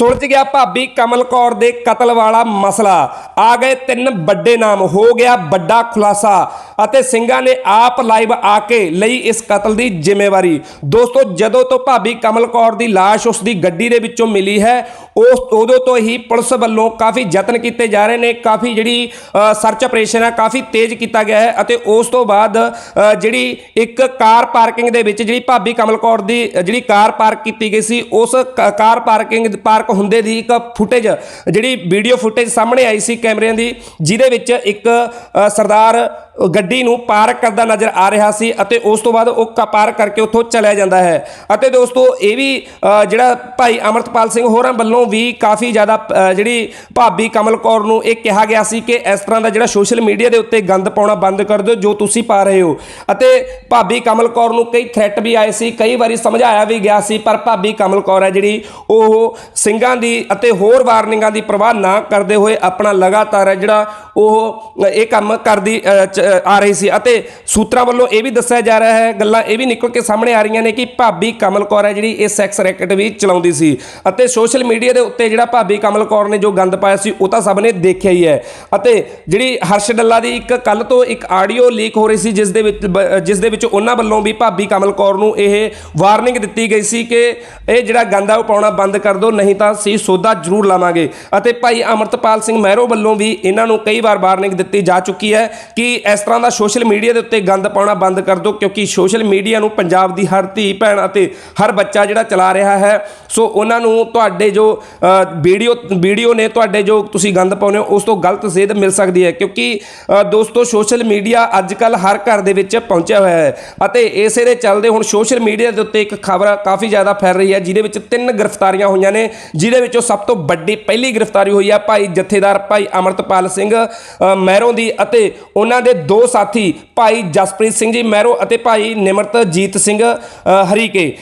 ਸੁਲਝ ਗਿਆ ਭਾਬੀ ਕਮਲ ਕੌਰ ਦੇ ਕਤਲ ਵਾਲਾ ਮਸਲਾ। ਆ ਗਏ ਤਿੰਨ ਵੱਡੇ ਨਾਮ, ਹੋ ਗਿਆ ਵੱਡਾ ਖੁਲਾਸਾ। ਅਤੇ ਸਿੰਘਾਂ ਨੇ ਆਪ ਲਾਈਵ ਆ ਕੇ ਲਈ ਇਸ ਕਤਲ ਦੀ ਜ਼ਿੰਮੇਵਾਰੀ। ਦੋਸਤੋ, ਜਦੋਂ ਤੋਂ ਭਾਬੀ ਕਮਲ ਕੌਰ ਦੀ ਲਾਸ਼ ਉਸ ਦੀ ਗੱਡੀ ਦੇ ਵਿੱਚੋਂ ਮਿਲੀ ਹੈ, ਉਸ ਉਦੋਂ ਤੋਂ ਹੀ ਪੁਲਿਸ ਵੱਲੋਂ ਕਾਫੀ ਯਤਨ ਕੀਤੇ ਜਾ ਰਹੇ ਨੇ, ਕਾਫੀ ਜਿਹੜੀ ਸਰਚ ਆਪਰੇਸ਼ਨ ਹੈ ਕਾਫੀ ਤੇਜ਼ ਕੀਤਾ ਗਿਆ ਹੈ ਅਤੇ ਉਸ ਤੋਂ ਬਾਅਦ ਜਿਹੜੀ ਇੱਕ ਕਾਰ ਪਾਰਕਿੰਗ ਦੇ ਵਿੱਚ ਜਿਹੜੀ ਭਾਬੀ ਕਮਲ ਕੌਰ ਦੀ ਜਿਹੜੀ ਕਾਰ ਪਾਰਕ ਕੀਤੀ ਗਈ ਸੀ, ਉਸ ਕ- ਕਾਰ ਪਾਰਕਿੰਗ ਪਾਰਕ ਹੁੰਦੇ ਦੀ ਇੱਕ ਫੁਟੇਜ, ਜਿਹੜੀ ਵੀਡੀਓ ਫੁਟੇਜ ਸਾਹਮਣੇ ਆਈ ਸੀ ਕੈਮਰਿਆਂ ਦੀ, ਜਿਹਦੇ ਵਿੱਚ ਇੱਕ ਸਰਦਾਰ ਗੱਡੀ ਨੂੰ ਪਾਰ ਕਰਦਾ ਨਜ਼ਰ ਆ ਰਿਹਾ ਸੀ ਅਤੇ ਉਸ ਤੋਂ ਬਾਅਦ ਉਹ ਕ- ਪਾਰਕ ਕਰਕੇ ਉੱਥੋਂ ਚਲਿਆ ਜਾਂਦਾ ਹੈ। ਅਤੇ ਦੋਸਤੋ, ਇਹ ਵੀ ਜਿਹੜਾ ਭਾਈ ਅਮਰਤਪਾਲ ਸਿੰਘ ਹੋਰਾਂ ਵੱਲੋਂ ਵੀ ਕਾਫੀ ਜ਼ਿਆਦਾ ਜਿਹੜੀ ਭਾਬੀ ਕਮਲ ਕੌਰ ਨੂੰ ਇਹ ਕਿਹਾ ਗਿਆ ਸੀ ਕਿ ਇਸ ਤਰ੍ਹਾਂ ਦਾ ਜਿਹੜਾ ਸੋਸ਼ਲ ਮੀਡੀਆ ਦੇ ਉੱਤੇ ਗੰਦ ਪਾਉਣਾ ਬੰਦ ਕਰ ਦਿਓ ਜੋ ਤੁਸੀਂ ਪਾ ਰਹੇ ਹੋ। ਅਤੇ ਭਾਬੀ ਕਮਲ ਕੌਰ ਨੂੰ ਕਈ ਥ੍ਰੈਟ ਵੀ ਆਏ ਸੀ, ਕਈ ਵਾਰੀ ਸਮਝਾਇਆ ਵੀ ਗਿਆ ਸੀ, ਪਰ ਭਾਬੀ ਕਮਲ ਕੌਰ ਹੈ ਜਿਹੜੀ, ਉਹ ਸਿੰਘਾਂ ਦੀ ਅਤੇ ਹੋਰ ਵਾਰਨਿੰਗਾਂ ਦੀ ਪਰਵਾਹ ਨਾ ਕਰਦੇ ਹੋਏ ਆਪਣਾ ਲਗਾਤਾਰ ਜਿਹੜਾ ਉਹ ਇਹ ਕੰਮ ਕਰਦੀ ਆ ਰਹੀ ਸੀ ਅਤੇ ਸੂਤਰਾਂ ਵੱਲੋਂ ਇਹ ਵੀ ਦੱਸਿਆ ਜਾ ਰਿਹਾ ਹੈ, ਗੱਲਾਂ ਇਹ ਵੀ ਨਿਕਲ ਕੇ ਸਾਹਮਣੇ ਆ ਰਹੀਆਂ ਨੇ ਕਿ ਭਾਬੀ ਕਮਲ ਕੌਰ ਹੈ ਜਿਹੜੀ ਇਹ ਸੈਕਸ ਰੈਕਟ ਵੀ ਚਲਾਉਂਦੀ ਸੀ ਅਤੇ ਸੋਸ਼ਲ ਮੀਡੀਆ ਦੇ ਉੱਤੇ ਜਿਹੜਾ ਭਾਬੀ ਕਮਲ ਕੌਰ ਨੇ ਜੋ ਗੰਦ ਪਾਇਆ ਸੀ, ਉਹ ਤਾਂ ਸਭ ਨੇ ਦੇਖਿਆ ਹੀ ਹੈ ਅਤੇ ਜਿਹੜੀ ਹਰਸ਼ ਡੱਲਾ ਦੀ ਇੱਕ ਕੱਲ ਤੋਂ ਇੱਕ ਆਡੀਓ ਲੀਕ ਹੋ ਰਹੀ ਸੀ, ਜਿਸ ਦੇ ਵਿੱਚ ਬ- ਜਿਸ ਦੇ ਵਿੱਚ ਉਹਨਾਂ ਵੱਲੋਂ ਵੀ ਭਾਬੀ ਕਮਲ ਕੌਰ ਨੂੰ ਇਹ ਵਾਰਨਿੰਗ ਦਿੱਤੀ ਗਈ ਸੀ ਕਿ ਇਹ ਜਿਹੜਾ ਗੰਦਾ ਉਹ ਪਾਉਣਾ ਬੰਦ ਕਰ ਦਿਓ, ਨਹੀਂ ਤਾਂ ਅਸੀਂ ਸੋਧਾ ਜ਼ਰੂਰ ਲਾਵਾਂਗੇ। ਅਤੇ ਭਾਈ ਅਮਰਤਪਾਲ ਸਿੰਘ ਮਹਿਰੋ ਵੱਲੋਂ ਵੀ ਇਹਨਾਂ ਨੂੰ ਕਈ ਵਾਰ ਵਾਰਨਿੰਗ ਦਿੱਤੀ ਜਾ ਚੁੱਕੀ ਹੈ ਕਿ ਇਸ ਤਰ੍ਹਾਂ ਦਾ ਸੋਸ਼ਲ ਮੀਡੀਆ ਦੇ ਉੱਤੇ ਗੰਦ ਪਾਉਣਾ ਬੰਦ ਕਰ ਦਿਓ ਕਿਉਂਕਿ ਸੋਸ਼ਲ ਮੀਡੀਆ ਨੂੰ ਪੰਜਾਬ ਦੀ ਹਰ ਧੀ ਭੈਣ ਅਤੇ ਹਰ ਬੱਚਾ ਜਿਹੜਾ ਚਲਾ ਰਿਹਾ ਹੈ। ਸੋ ਉਹਨਾਂ ਨੂੰ ਤੁਹਾਡੇ ਜੋ ਵੀਡੀਓ ਵੀਡੀਓ ਨੇ ਤੁਹਾਡੇ ਜੋ ਤੁਸੀਂ ਗੰਦ ਪਾਉਂਦੇ ਹੋ ਉਸ ਤੋਂ ਗਲਤ ਸੇਧ ਮਿਲ ਸਕਦੀ ਹੈ। ਕਿਉਂਕਿ ਦੋਸਤੋ ਸੋਸ਼ਲ ਮੀਡੀਆ ਅੱਜ ਕੱਲ ਹਰ ਘਰ ਦੇ ਵਿੱਚ ਪਹੁੰਚਿਆ ਹੋਇਆ ਹੈ ਅਤੇ ਇਸੇ ਦੇ ਚੱਲਦੇ ਹੁਣ ਸੋਸ਼ਲ ਮੀਡੀਆ ਦੇ ਉੱਤੇ ਇੱਕ ਖਬਰ ਕਾਫੀ ਜ਼ਿਆਦਾ ਫੈਲ ਰਹੀ ਹੈ ਜਿਹਦੇ ਵਿੱਚ ਤਿੰਨ ਗ੍ਰਿਫਤਾਰੀਆਂ ਹੋਈਆਂ ਨੇ ਜਿਹਦੇ ਵਿੱਚੋਂ ਸਭ ਤੋਂ ਵੱਡੀ ਪਹਿਲੀ ਗ੍ਰਿਫਤਾਰੀ ਹੋਈ ਹੈ ਭਾਈ ਜਥੇਦਾਰ ਭਾਈ ਅਮਰਤਪਾਲ ਸਿੰਘ ਅ, ਮਹਿਰੋਂ ਦੀ ਅਤੇ ਉਹਨਾਂ ਦੇ ਦੋ ਸਾਥੀ ਭਾਈ ਜਸਪ੍ਰੀਤ ਸਿੰਘ ਜੀ ਮਹਿਰੋ ਅਤੇ ਭਾਈ ਨਿਮਰਤ ਜੀਤ ਸਿੰਘ ਹਰੀਕੇ।